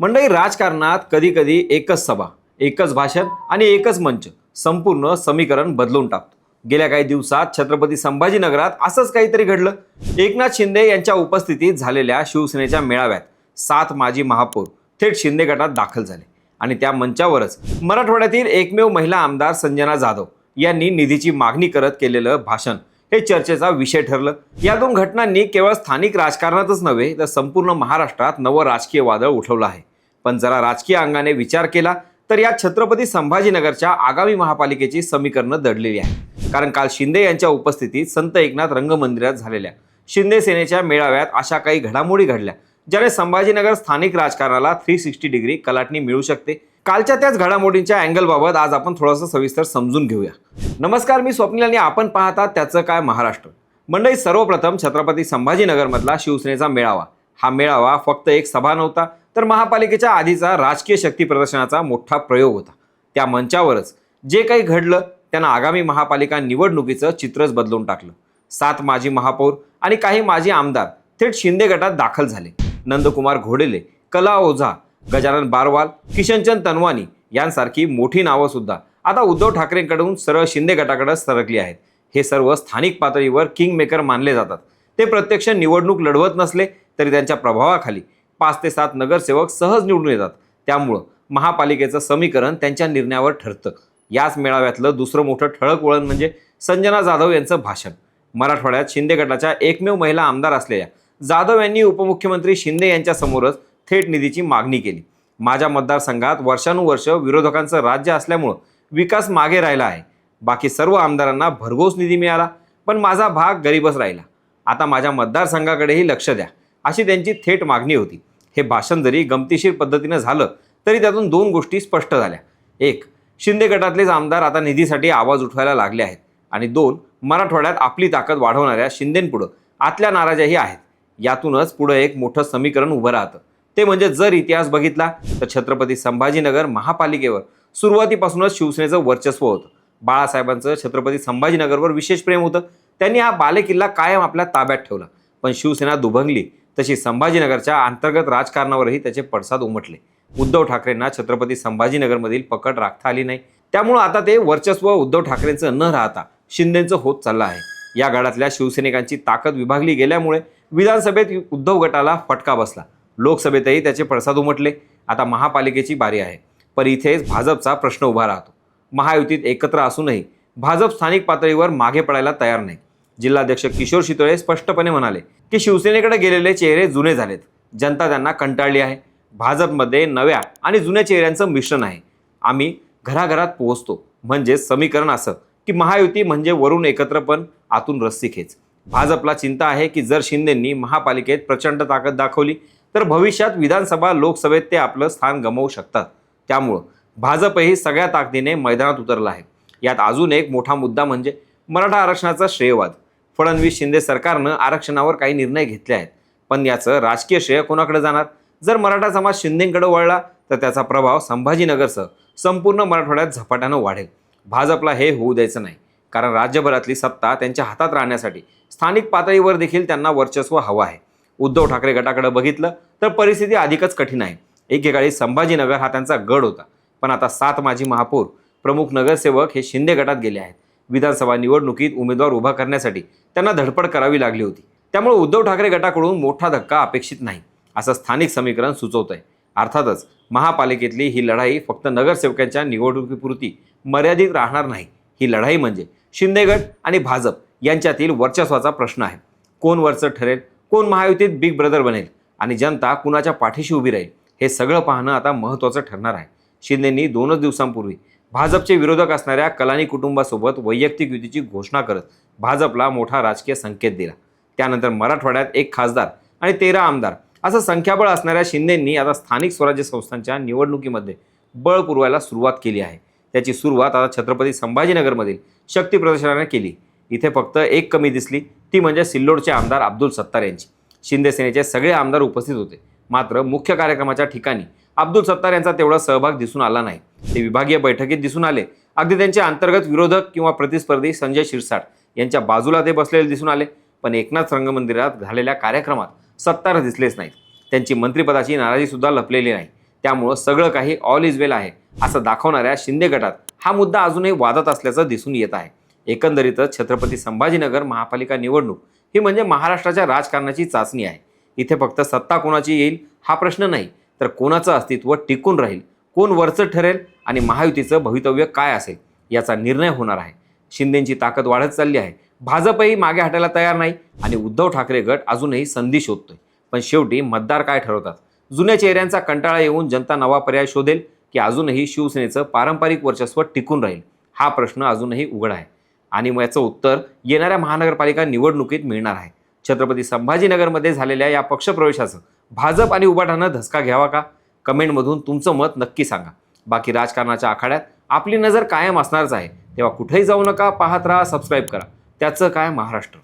मंडळी राजकारणात कधी कधी एकच सभा एकच भाषण आणि एकच मंच संपूर्ण समीकरण बदलून टाकतो. गेल्या काही दिवसात छत्रपती संभाजीनगरात असंच काहीतरी घडलं. एकनाथ शिंदे यांच्या उपस्थितीत झालेल्या शिवसेनेच्या मेळाव्यात सात माजी महापौर थेट शिंदे गटात दाखल झाले आणि त्या मंचावरच मराठवाड्यातील एकमेव महिला आमदार संजना जाधव यांनी निधीची मागणी करत केलेलं भाषण हे चर्चेचा विषय ठरलं. या दोन घटनांनी केवळ स्थानिक राजकारणातच नव्हे तर संपूर्ण महाराष्ट्रात नवं राजकीय वादळ उठवलं आहे. पण जरा राजकीय अंगाने विचार केला तर या छत्रपती संभाजीनगरच्या आगामी महापालिकेची समीकरणं दडलेली आहे कारण काल शिंदे यांच्या उपस्थितीत संत एकनाथ रंगमंदिरात झालेल्या शिंदे सेनेच्या मेळाव्यात अशा काही घडामोडी घडल्या ज्याने संभाजीनगर स्थानिक राजकारणाला थ्री सिक्स्टी डिग्री कलाटणी मिळू शकते. कालच्या त्याच घडामोडींच्या अँगलबाबत आज आपण थोडंसं सविस्तर समजून घेऊया. नमस्कार मी स्वप्नील आणि आपण पाहता त्याचं काय महाराष्ट्र. मंडळी सर्वप्रथम छत्रपती संभाजीनगरमधला शिवसेनेचा मेळावा. हा मेळावा फक्त एक सभा नव्हता तर महापालिकेच्या आधीचा राजकीय शक्ती प्रदर्शनाचा मोठा प्रयोग होता. त्या मंचावरच जे काही घडलं त्यांना आगामी महापालिका निवडणुकीचं चित्रच बदलून टाकलं. सात माजी महापौर आणि काही माजी आमदार थेट शिंदे गटात दाखल झाले. नंदकुमार घोडेले कला ओझा गजानन बारवाल किशनचंद तनवानी यांसारखी मोठी नावं सुद्धा आता उद्धव ठाकरेंकडून सरळ शिंदे गटाकडे सरकली आहेत. हे सर्व स्थानिक पातळीवर किंग मेकर मानले जातात. ते प्रत्यक्ष निवडणूक लढवत नसले तरी त्यांच्या प्रभावाखाली पाच ते सात नगरसेवक सहज निवडून येतात. त्यामुळं महापालिकेचं समीकरण त्यांच्या निर्णयावर ठरतं. याच मेळाव्यातलं दुसरं मोठं ठळक वळण म्हणजे संजना जाधव यांचं भाषण. मराठवाड्यात शिंदे गटाच्या एकमेव महिला आमदार असलेल्या जाधव यांनी उपमुख्यमंत्री शिंदे यांच्यासमोरच थेट निधीची मागणी केली. माझ्या मतदारसंघात वर्षानुवर्ष विरोधकांचं राज्य असल्यामुळं विकास मागे राहिला आहे. बाकी सर्व आमदारांना भरघोस निधी मिळाला पण माझा भाग गरीबच राहिला. आता माझ्या मतदारसंघाकडेही लक्ष द्या अशी त्यांची थेट मागणी होती. हे भाषण जरी गमतीशीर पद्धतीनं झालं तरी त्यातून दोन गोष्टी स्पष्ट झाल्या. एक शिंदे गटातलेच आमदार आता निधीसाठी आवाज उठवायला लागले आहेत. आणि दोन मराठवाड्यात आपली ताकद वाढवणाऱ्या शिंदेंपुढं आतल्या नाराजाही आहेत. यातूनच पुढं एक मोठं समीकरण उभं राहतं. ते म्हणजे जर इतिहास बघितला तर छत्रपती संभाजीनगर महापालिकेवर सुरुवातीपासूनच शिवसेनेचं वर्चस्व होतं. बाळासाहेबांचं छत्रपती संभाजीनगरवर विशेष प्रेम होतं. त्यांनी हा बालेकिल्ला कायम आपल्या ताब्यात ठेवला. पण शिवसेना दुभंगली तशी संभाजीनगरच्या अंतर्गत राजकारणावरही त्याचे पडसाद उमटले. उद्धव ठाकरेंना छत्रपती संभाजीनगरमधील पकड राखता आली नाही. त्यामुळं आता ते वर्चस्व उद्धव ठाकरेंचं न राहता शिंदेचं होत चाललं आहे. या गडातल्या शिवसैनिकांची ताकद विभागली गेल्यामुळे विधानसभेत उद्धव गटाला फटका बसला. लोकसभेतही त्याचे पडसाद उमटले. आता महापालिकेची बारी आहे. पण इथेच भाजपचा प्रश्न उभा राहतो. महायुतीत एकत्र असूनही भाजप स्थानिक पातळीवर मागे पडायला तयार नाही. जिल्हाध्यक्ष किशोर शितोळे स्पष्टपणे म्हणाले की शिवसेनेकडे गेलेले चेहरे जुने झालेत. जनता त्यांना कंटाळली आहे. भाजपमध्ये नव्या आणि जुन्या चेहऱ्यांचं मिश्रण आहे. आम्ही घराघरात पोहोचतो. म्हणजे समीकरण असं. की महायुती म्हणजे वरून एकत्र पण आतून रस्सी खेच भाजपला चिंता आहे की जर शिंदेंनी महापालिकेत प्रचंड ताकद दाखवली तर भविष्यात विधानसभा लोकसभेत ते आपलं स्थान गमावू शकतात. त्यामुळं भाजपही सगळ्या ताकदीने मैदानात उतरलं आहे. यात अजून एक मोठा मुद्दा म्हणजे मराठा आरक्षणाचा श्रेयवाद. फडणवीस शिंदे सरकारनं आरक्षणावर काही निर्णय घेतले आहेत. पण याचं राजकीय श्रेय कोणाकडे जाणार? जर मराठा समाज शिंदेकडे वळला तर त्याचा प्रभाव संभाजीनगरसह संपूर्ण मराठवाड्यात झपाट्यानं वाढेल. भाजपला हे होऊ द्यायचं नाही. कारण राज्यभरातली सत्ता त्यांच्या हातात राहण्यासाठी स्थानिक पातळीवर देखील त्यांना वर्चस्व हवं आहे. उद्धव ठाकरे गटाकडे बघितलं तर परिस्थिती अधिकच कठीण आहे. एकेकाळी संभाजीनगर हा त्यांचा गड होता. पण आता सात माजी महापौर प्रमुख नगरसेवक हे शिंदे गटात गेले आहेत. विधानसभा निवडणुकीत उमेदवार उभा करण्यासाठी त्यांना धडपड करावी लागली होती. त्यामुळे उद्धव ठाकरे गटाकडून मोठा धक्का अपेक्षित नाही असं स्थानिक समीकरण सुचवत आहे अर्थातच महापालिकेतली ही लढाई फक्त नगरसेवकांच्या निवडणुकीपुरती मर्यादित राहणार नाही. ही लढाई म्हणजे शिंदेगड आणि भाजप यांच्यातील वर्चस्वाचा प्रश्न आहे. कोण वरचं ठरेल कोण महायुतीत बिग ब्रदर बनेल आणि जनता कुणाच्या पाठीशी उभी राहील हे सगळं पाहणं आता महत्त्वाचं ठरणार आहे. शिंदेंनी दोनच दिवसांपूर्वी भाजपचे विरोधक असणाऱ्या कलानी कुटुंबासोबत वैयक्तिक युतीची घोषणा करत भाजपला मोठा राजकीय संकेत दिला. त्यानंतर मराठवाड्यात एक खासदार आणि तेरा आमदार असं संख्याबळ असणाऱ्या शिंदेंनी आता स्थानिक स्वराज्य संस्थांच्या निवडणुकीमध्ये बळ पुरवायला सुरुवात केली आहे. त्याची सुरुवात आता छत्रपती संभाजीनगरमधील शक्ती प्रदर्शनाने केली. इथे फक्त एक कमी दिसली ती म्हणजे सिल्लोडचे आमदार अब्दुल सत्तार यांची. शिंदे सेनेचे सगळे आमदार उपस्थित होते. मात्र मुख्य कार्यक्रमाच्या ठिकाणी अब्दुल सत्तार यांचा तेवढा सहभाग दिसून आला नाही. ते विभागीय बैठकीत दिसून आले. अगदी त्यांचे अंतर्गत विरोधक किंवा प्रतिस्पर्धी संजय शिरसाट यांच्या बाजूला ते बसलेले दिसून आले. पण एकनाथ रंगमंदिरात झालेल्या कार्यक्रमात सत्तार दिसलेच नाहीत. त्यांची मंत्रिपदाची नाराजी सुद्धा लपलेली नाही. त्यामुळं सगळं काही ऑल इज वेल आहे असं दाखवणाऱ्या शिंदे गटात हा मुद्दा अजूनही वादत असल्याचं दिसून येत आहे. एकंदरीतच छत्रपती संभाजीनगर महापालिका निवडणूक ही म्हणजे महाराष्ट्राच्या राजकारणाची चाचणी आहे. इथे फक्त सत्ता कोणाची येईल हा प्रश्न नाही तर कोणाचं अस्तित्व टिकून राहील? कोण वरचं ठरेल? आणि महायुतीचं भवितव्य काय असेल? याचा निर्णय होणार आहे. शिंदेची ताकद वाढत चालली आहे. भाजपही मागे हटायला तयार नाही आणि उद्धव ठाकरे गट अजूनही संधी शोधतोय. पण शेवटी मतदार काय ठरवतात? जुन्या चेहऱ्यांचा कंटाळा येऊन जनता नवा पर्याय शोधेल की अजूनही शिवसेनेचं पारंपरिक वर्चस्व टिकून राहील? हा प्रश्न अजूनही उघड आहे. आणि मग याचं उत्तर येणाऱ्या महानगरपालिका निवडणुकीत मिळणार आहे. छत्रपती संभाजीनगरमध्ये झालेल्या या पक्षप्रवेशाचं भाजप आणि उबाठानं धसका घ्यावा का? कमेंटमधून तुमचं मत नक्की सांगा. बाकी राजकारणाच्या आखाड्यात आपली नजर कायम असणारच आहे. तेव्हा कुठेही जाऊ नका पाहत राहा सबस्क्राईब करा. त्याचं काय महाराष्ट्र?